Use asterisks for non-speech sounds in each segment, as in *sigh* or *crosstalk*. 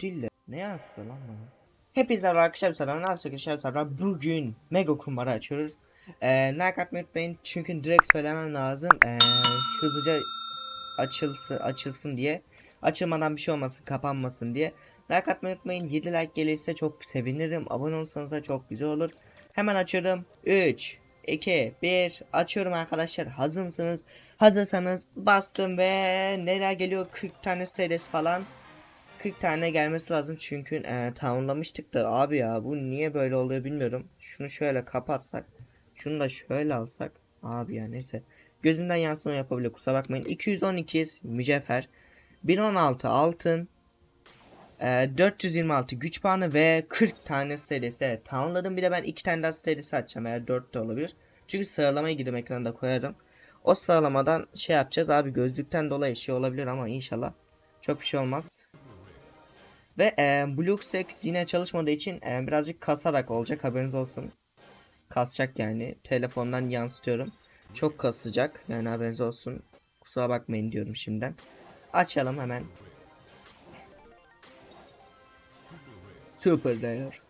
De ne yazıyor lan bana? Hepinize arkadaşlar selam. Nasıl arkadaşlar. Bugün Mega Kumbara açıyoruz. Ee, like atmayı unutmayın çünkü direkt söylemem lazım. Ee, hızlıca açılsın, açılsın diye. Açılmadan bir şey olmasın, kapanmasın diye. Like atmayı unutmayın. 7 like gelirse çok sevinirim. Abone olursanız da çok güzel olur. Hemen açıyorum. 3, 2, 1. Açıyorum arkadaşlar. Hazır mısınız? Hazırsanız bastım ve neler geliyor? 40 tane serisi falan. 40 tane gelmesi lazım çünkü e, tamamlamıştık da abi ya bu niye böyle oluyor bilmiyorum. Şunu şöyle kapatsak. Şunu da şöyle alsak. Abi ya neyse. Gözünden yansıma yapabiliyor kusura bakmayın. 212 mücevher. 1016 altın. e, 426 güç puanı ve 40 tane serisi. Evet, tamamladım. Bir de ben 2 tane daha serisi açacağım. Eğer 4 de olabilir. Çünkü sıralamaya gidip ekranda koyarım. O sıralamadan şey yapacağız. Abi gözlükten dolayı şey olabilir ama inşallah çok bir şey olmaz. Ve e, BlueStacks yine çalışmadığı için e, birazcık kasarak olacak haberiniz olsun. Kasacak yani. Telefondan yansıtıyorum. Çok kasacak yani haberiniz olsun. Kusura bakmayın diyorum şimdiden. Açalım hemen. Super Layer.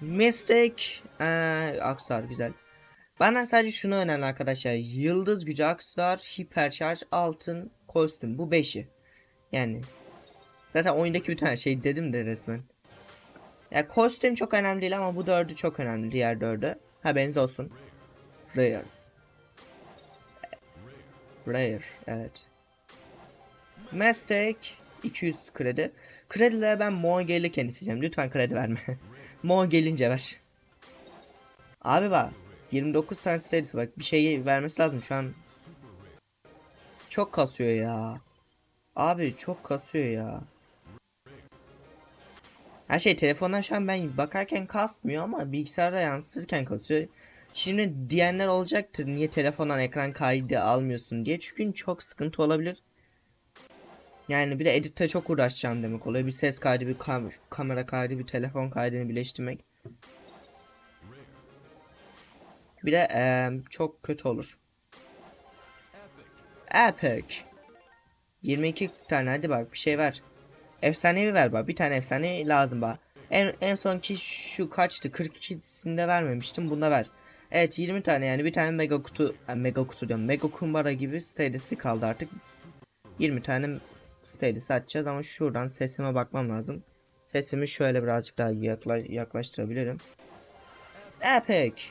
Mistake. Ee, Aksar güzel. Bana sadece şunu önemli arkadaşlar. Yıldız gücü Aksar, hiperşarj, altın, kostüm. Bu beşi. Yani Zaten oyundaki bir tane şey dedim de resmen. Ya kostüm çok önemli değil ama bu dördü çok önemli diğer dördü. Haberiniz olsun. Rare. Rare evet. Mistake 200 kredi. Kredileri ben Mo gelirken isteyeceğim. Lütfen kredi verme. *laughs* Mo gelince ver. Abi bak 29 tane serisi bak bir şey vermesi lazım şu an. Çok kasıyor ya. Abi çok kasıyor ya. Her şey telefondan şu an ben bakarken kasmıyor ama bilgisayarda yansıtırken kasıyor. Şimdi diyenler olacaktır niye telefondan ekran kaydı almıyorsun diye. Çünkü çok sıkıntı olabilir. Yani bir de editte çok uğraşacağım demek oluyor. Bir ses kaydı, bir kam kamera kaydı, bir telefon kaydını birleştirmek. Bir de eee, çok kötü olur. Epic. 22 tane hadi bak bir şey ver. Efsanevi ver bak. Bir tane efsane lazım bak. En, en son ki şu kaçtı? 42'sinde vermemiştim. Bunda ver. Evet 20 tane yani bir tane mega kutu mega kutu diyorum. Mega kumbara gibi stadyası kaldı artık. 20 tane stadyası açacağız ama şuradan sesime bakmam lazım. Sesimi şöyle birazcık daha yakla yaklaştırabilirim. Epic.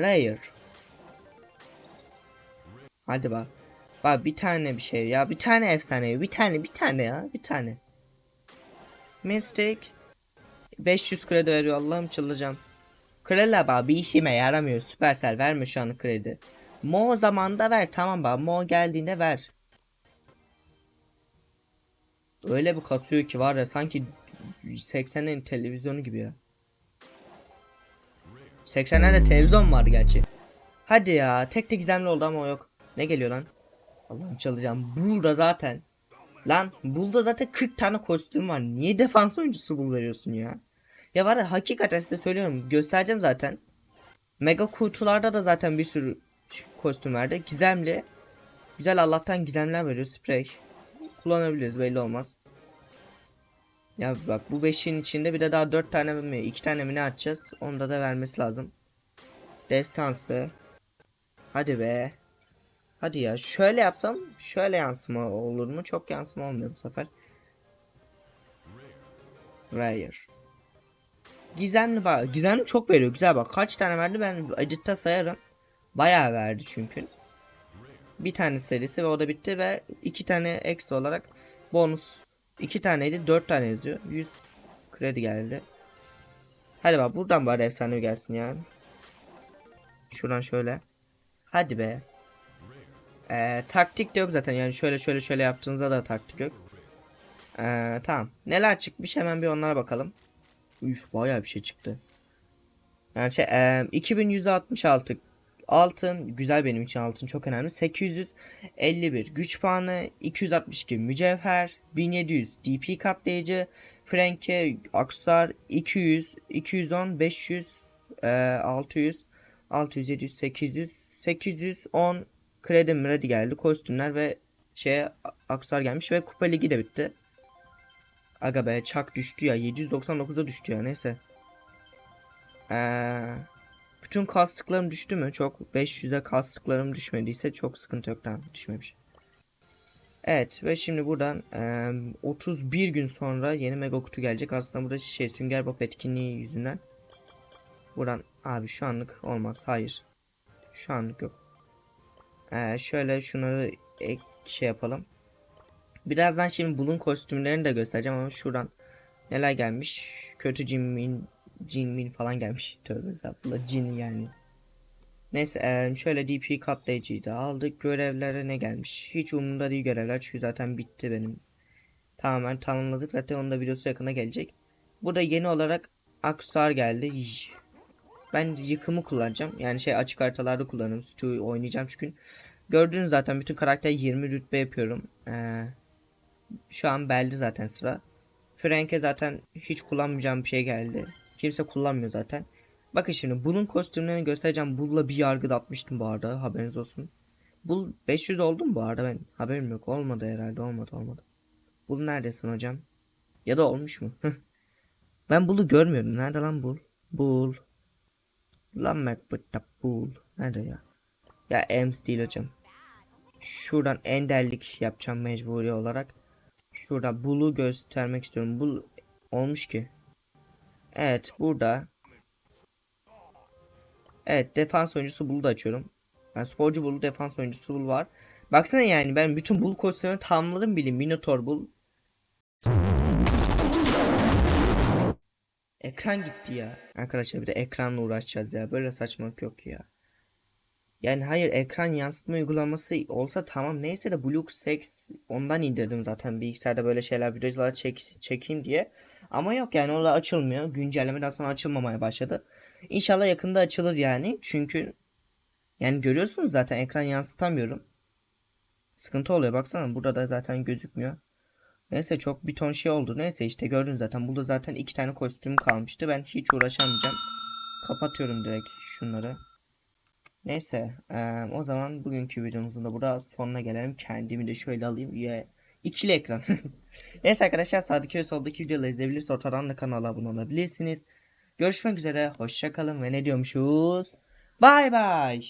Rare. Hadi bak. Bak bir tane bir şey ya. Bir tane efsane. Bir tane bir tane ya. Bir tane. Mystic. 500 kredi veriyor. Allah'ım çıldıracağım. Kredi bak bir işime yaramıyor. Supercell verme şu an kredi. Mo zamanda ver. Tamam bak. Mo geldiğinde ver. Öyle bir kasıyor ki var ya sanki 80'lerin televizyonu gibi ya. 80'lerde televizyon var gerçi. Hadi ya tek tek gizemli oldu ama o yok. Ne geliyor lan? Allah'ım çalacağım. Burada zaten. Lan burada zaten 40 tane kostüm var. Niye defans oyuncusu bul veriyorsun ya? Ya var ya hakikaten size söylüyorum. Göstereceğim zaten. Mega kutularda da zaten bir sürü kostüm verdi. Gizemli. Güzel Allah'tan gizemler veriyor. Sprey. Kullanabiliriz belli olmaz. Ya bak bu 5'in içinde bir de daha 4 tane mi 2 tane mi ne açacağız? Onda da vermesi lazım. Destansı. Hadi be. Hadi ya şöyle yapsam şöyle yansıma olur mu? Çok yansıma olmuyor bu sefer. Rare. Gizemli bak. Gizemli çok veriyor. Güzel bak. Kaç tane verdi ben editte sayarım. Bayağı verdi çünkü. Bir tane serisi ve o da bitti ve iki tane ekstra olarak bonus. iki taneydi. Dört tane yazıyor. 100 kredi geldi. Hadi bak buradan bari efsane gelsin ya. Şuradan şöyle. Hadi be. Ee, taktik de yok zaten yani şöyle şöyle şöyle yaptığınızda da taktik yok. Ee, tamam. Neler çıkmış hemen bir onlara bakalım. Üf bayağı bir şey çıktı. Yani şey e, 2166 altın güzel benim için altın çok önemli. 851 güç puanı, 262 mücevher, 1700 DP katlayıcı, Franke Aksar 200, 210, 500, e, 600, 600, 700, 800, 810 kredi mredi geldi. Kostümler ve şeye Aksar gelmiş ve Kupa Ligi de bitti. Aga be çak düştü ya 799'a düştü ya neyse. Ee, bütün kastıklarım düştü mü? Çok 500'e kastıklarım düşmediyse çok sıkıntı yok tamam düşmemiş. Evet ve şimdi buradan eee, 31 gün sonra yeni mega kutu gelecek. Aslında burada şey Sünger Bob etkinliği yüzünden. Buradan abi şu anlık olmaz. Hayır. Şu anlık yok. Eee, şöyle şunları ek şey yapalım. Birazdan şimdi bunun kostümlerini de göstereceğim ama şuradan neler gelmiş. Kötü Jinmin, Jinmin falan gelmiş. *laughs* Tövbe estağfurullah Jin yani. Neyse eee, şöyle DP katlayıcıyı da aldık. Görevlere ne gelmiş? Hiç umurumda değil görevler çünkü zaten bitti benim. Tamamen tamamladık. Zaten onun da videosu yakına gelecek. Burada yeni olarak aksesuar geldi. Ben yıkımı kullanacağım. Yani şey açık haritalarda kullanırım. Stu oynayacağım çünkü gördüğünüz zaten bütün karakter 20 rütbe yapıyorum. Ee, şu an belde zaten sıra. Frank'e zaten hiç kullanmayacağım bir şey geldi. Kimse kullanmıyor zaten. Bakın şimdi bunun kostümlerini göstereceğim. Bull'la bir yargıda atmıştım bu arada. Haberiniz olsun. Bull 500 oldu mu bu arada ben? Haberim yok. Olmadı herhalde. Olmadı olmadı. Bull neredesin hocam? Ya da olmuş mu? *laughs* ben Bull'u görmüyorum. Nerede lan Bull? Bull. Lan Macbeth'ta Bull. Nerede ya? Ya Ems değil hocam. Şuradan enderlik yapacağım mecburi olarak. Şurada Bull'u göstermek istiyorum. Bull olmuş ki. Evet burada Evet defans oyuncusu Bull'u da açıyorum. Ben sporcu Bull, defans oyuncusu Bull var. Baksana yani ben bütün Bull kostümlerini tamamladım bile. Minotaur Bull. Ekran gitti ya. Arkadaşlar bir de ekranla uğraşacağız ya. Böyle saçmalık yok ya. Yani hayır ekran yansıtma uygulaması olsa tamam neyse de Blue Sex ondan indirdim zaten bilgisayarda böyle şeyler videolar çek, çekeyim diye. Ama yok yani orada açılmıyor. Güncellemeden sonra açılmamaya başladı. İnşallah yakında açılır yani. Çünkü yani görüyorsunuz zaten ekran yansıtamıyorum. Sıkıntı oluyor baksana burada da zaten gözükmüyor. Neyse çok bir ton şey oldu. Neyse işte gördün zaten. Burada zaten iki tane kostüm kalmıştı. Ben hiç uğraşamayacağım. Kapatıyorum direkt şunları. Neyse eee, o zaman bugünkü videomuzun da burada sonuna gelelim. Kendimi de şöyle alayım. Ya, ikili ekran. *laughs* Neyse arkadaşlar sağdaki ve soldaki videoları izleyebilirsiniz. Ortadan da kanala abone olabilirsiniz. Görüşmek üzere. Hoşça kalın ve ne diyormuşuz? Bay bay.